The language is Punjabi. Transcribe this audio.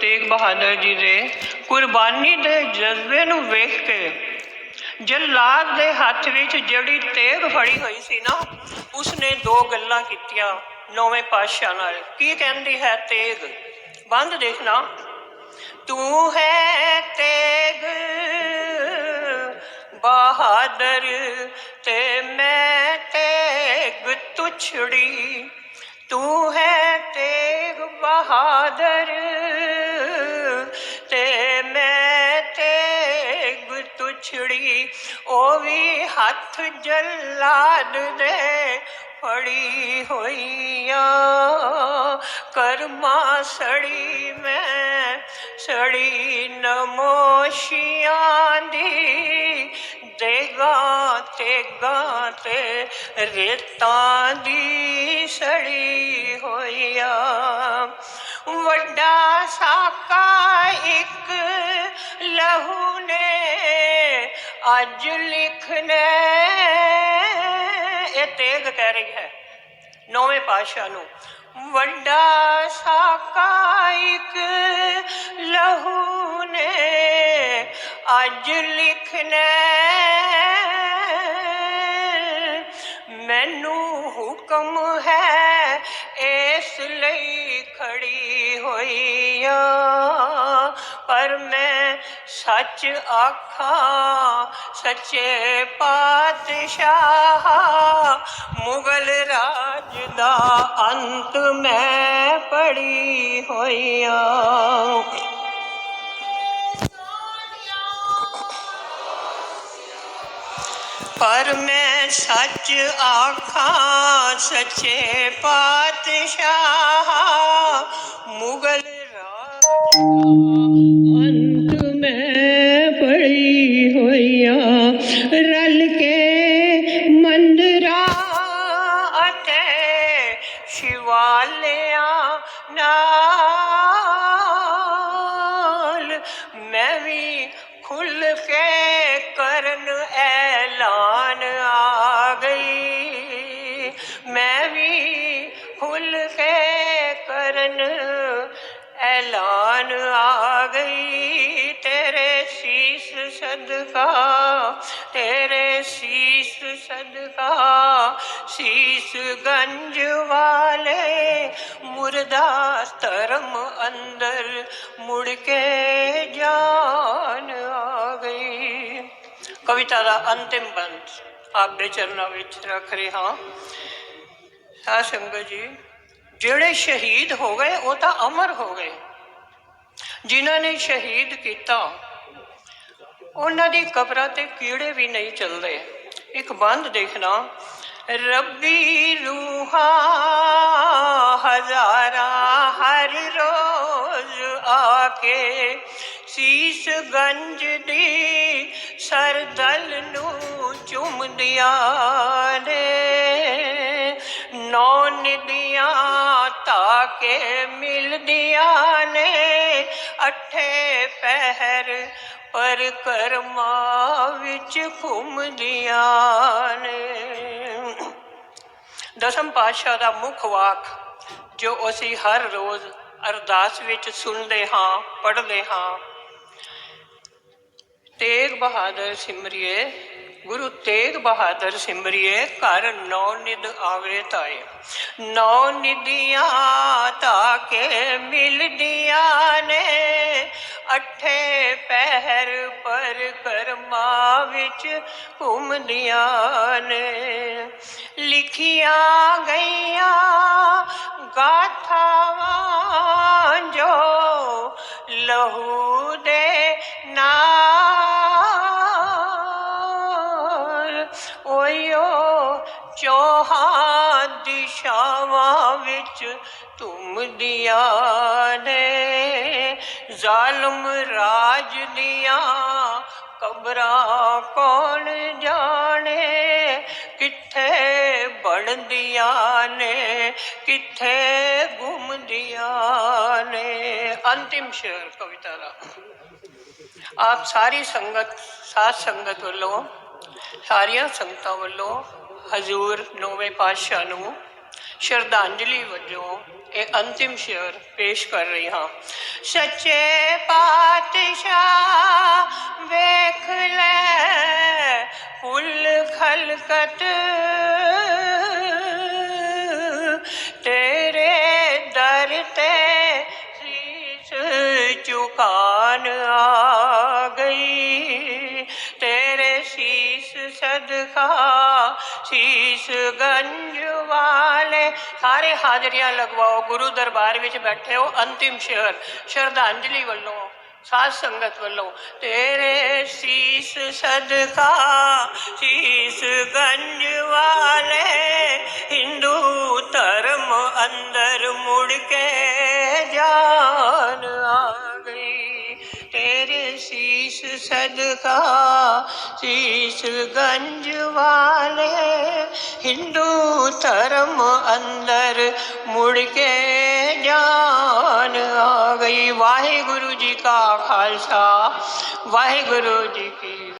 ਤੇਗ ਬਹਾਦਰ ਜੀ ਦੇ ਕੁਰਬਾਨੀ ਦੇ ਜਜ਼ਬੇ ਨੂੰ ਵੇਖ ਕੇ ਜੱਲਾਦ ਦੇ ਹੱਥ ਵਿੱਚ ਜਿਹੜੀ ਤੇਗ ਫੜੀ ਹੋਈ ਸੀ ਨਾ, ਉਸਨੇ ਦੋ ਗੱਲਾਂ ਕੀਤੀਆਂ ਨੌਵੇਂ ਪਾਤਸ਼ਾਹ ਨਾਲ। ਕੀ ਕਹਿੰਦੀ ਹੈ ਤੇਗ? ਬੰਦ ਦੇਖਣਾ। ਤੂੰ ਹੈ ਤੇਗ ਬਹਾਦਰ ਤੇ ਮੈਂ ਤੇਗ ਤੁਛੜੀ। ਤੂੰ ਹੈ ਤੇਗ ਬਹਾਦਰ ਤੇਗ ਉਹ ਵੀ ਹੱਥ ਜੱਲਾਦ ਦੇ ਫੜੀ ਹੋਈਆਂ। ਕਰਮਾ ਸੜੀ ਮੈਂ, ਸੜੀ ਨਮੋਸ਼ੀਆਂ ਦੀ। ਦੇਗਾ ਤੇਗਾ ਤੇ ਰੇਤਾਂ ਦੀ ਸੜੀ ਹੋਈਆ। ਵੱਡਾ ਸਾਕਾ ਇੱਕ ਲਹੂ ਨੇ ਅੱਜ ਲਿਖਨੇ। ਇਹ ਤੇਗ ਕਹਿ ਰਹੀ ਹੈ ਨੌਵੇਂ ਪਾਤਸ਼ਾਹ ਨੂੰ। ਵੱਡਾ ਸਾਕਾ ਇੱਕ ਲਹੂ ਨੇ। ਅੱਜ ਲਿਖਨੇ। ਪਰ ਮੈਂ ਸੱਚ ਆਖਾਂ, ਸੱਚੇ ਪਾਤਸ਼ਾਹ, ਮੁਗਲ ਰਾਜ ਦਾ ਅੰਤ ਮੈਂ ਪੜੀ ਹੋਈਆਂ। ਪਰ ਮੈਂ ਸੱਚ ਆਖਾਂ, ਸੱਚੇ ਪਾਤਸ਼ਾਹ, ਮੁਗਲ ਰਾਜ ਰਲ ਕੇ ਮੰਦਰਾਂ ਅਤੇ ਸ਼ਿਵਾਲਿਆਂ ਨਾਲ ਮੈਂ ਵੀ ਖੁੱਲ ਕੇ ਕਰਨ ਐਲਾਨ ਆ ਗਈ। ਮੈਂ ਵੀ ਖੁੱਲ ਕੇ ਕਰਨ ਐਲਾਨ ਆ ਗਈ। ਸਦਕਾ, ਤੇਰੇ ਸੀਸ ਸਦਕਾ, ਸੀਸ ਗੰਜ ਵਾਲੇ ਮੁਰਦਾ ਧਰਮ ਅੰਦਰ ਮੁੜ ਕੇ ਜਾਨ ਆ ਗਈ। ਕਵਿਤਾ ਦਾ ਅੰਤਿਮ ਬੰਦ ਆਪਦੇ ਚਰਨਾਂ ਵਿੱਚ ਰੱਖ ਰਿਹਾ। ਸਾਧ ਸੰਗਤ ਜੀ, ਜਿਹੜੇ ਸ਼ਹੀਦ ਹੋ ਗਏ, ਉਹ ਤਾਂ ਅਮਰ ਹੋ ਗਏ। ਜਿਨ੍ਹਾਂ ਨੇ ਸ਼ਹੀਦ ਕੀਤਾ ਉਹਨਾਂ ਦੀ ਕਬਰਾਂ ਤੇ ਕੀੜੇ ਵੀ ਨਹੀਂ ਚੱਲਦੇ। ਇੱਕ ਬੰਦ ਦੇਖਣਾ ਰੱਬੀ ਰੂਹਾਂ, ਹਜ਼ਾਰਾਂ ਹਰ ਰੋਜ਼ ਆ ਕੇ ਸੀਸ ਗੰਜ ਦੀ ਸਰਦਲ ਨੂੰ ਚੁੰਮਦੀਆਂ ਨੇ। ਨੌ ਨਿਦੀਆਂ ਤਾਕੇ ਮਿਲਦੀਆਂ ਨੇ, ਅਠੇ ਪਹਿਰ ਪਰ ਕਰਮਾਂ ਵਿੱਚ ਘੁੰਮਦੀਆਂ ਨੇ। ਦਸਮ ਪਾਤਸ਼ਾਹ ਦਾ ਮੁੱਖ ਵਾਕ, ਜੋ ਅਸੀਂ ਹਰ ਰੋਜ਼ ਅਰਦਾਸ ਵਿੱਚ ਸੁਣਦੇ ਹਾਂ, ਪੜ੍ਹਦੇ ਹਾਂ। ਤੇਗ ਬਹਾਦਰ ਸਿਮਰਿਏ, ਗੁਰੂ ਤੇਗ ਬਹਾਦਰ ਸਿਮਰਿਏ, ਘਰ ਨੌ ਨਿਦ ਆਵੇ ਤਾਏ। ਨੌ ਨਿਦੀਆਂ ਤਾਕੇ ਕੇ ਮਿਲਦੀ ਅਠੇ ਪਹਿਰ ਪਰ ਕਰਮਾਂ ਵਿੱਚ ਘੁੰਮਦੀਆਂ ਨੇ। ਲਿਖੀਆਂ ਗਈਆਂ ਗਾਥਾਵਾਂ ਜੋ ਲਹੂ ਦੇ ਨਾਲ। ਓਯੋ ਚੋਹਾਂ ਦਿਸ਼ਾਵਾਂ ਵਿੱਚ ਧੁੰਮਦੀਆਂ ਨੇ। ਜ਼ਾਲਮ ਰਾਜ ਦੀਆਂ ਕਬਰਾਂ ਕੌਣ ਜਾਣੇ ਕਿੱਥੇ ਬਣਦੀਆਂ ਨੇ ਕਿੱਥੇ ਗੁੰਮਦੀਆਂ ਨੇ ਅੰਤਿਮ ਸ਼ੇਰ ਕਵਿਤਾ ਦਾ ਆਪ ਸਾਰੀ ਸੰਗਤ ਸਾਧ ਸੰਗਤ ਵੱਲੋਂ ਸਾਰੀਆਂ ਸੰਗਤਾਂ ਵੱਲੋਂ ਹਜ਼ੂਰ ਨੌਵੇਂ ਪਾਤਸ਼ਾਹ ਨੂੰ ਸ਼ਰਧਾਂਜਲੀ ਵਜੋਂ ਇਹ ਅੰਤਿਮ ਸ਼ੇਅਰ ਪੇਸ਼ ਕਰ ਰਹੀ ਹਾਂ। ਸੱਚੇ ਪਾਤਸ਼ਾਹ ਵੇਖ ਲੈ ਕੁੱਲ ਖਲਕਤ। ਤੇਰੇ ਦਰ ਤੇ ਸੀਸ ਝੁਕਾਨ ਆ। ਸਦਕਾ ਸੀਸ ਗੰਜ ਵਾਲੇ। ਸਾਰੇ ਹਾਜ਼ਰੀਆਂ ਲਗਵਾਓ, ਗੁਰੂ ਦਰਬਾਰ ਵਿੱਚ ਬੈਠੇ ਹੋ ਅੰਤਿਮ ਸ਼ਹਿਰ ਸ਼ਰਧਾਂਜਲੀ ਵੱਲੋਂ, ਸਾਧ ਸੰਗਤ ਵੱਲੋਂ। ਤੇਰੇ ਸੀਸ ਸਦਕਾ ਸੀਸ ਗੰਜ ਵਾਲੇ, ਹਿੰਦੂ ਧਰਮ ਅੰਦਰ ਮੁੜ ਕੇ ਸੀਸ ਸਦਕਾ ਸੀਸ ਗੰਜ ਵਾਲੇ ਹਿੰਦੂ ਧਰਮ ਅੰਦਰ ਮੁੜ ਕੇ ਜਾਨ ਆ ਗਈ। ਵਾਹਿਗੁਰੂ ਜੀ ਕਾ ਖਾਲਸਾ, ਵਾਹਿਗੁਰੂ ਜੀ ਕੀ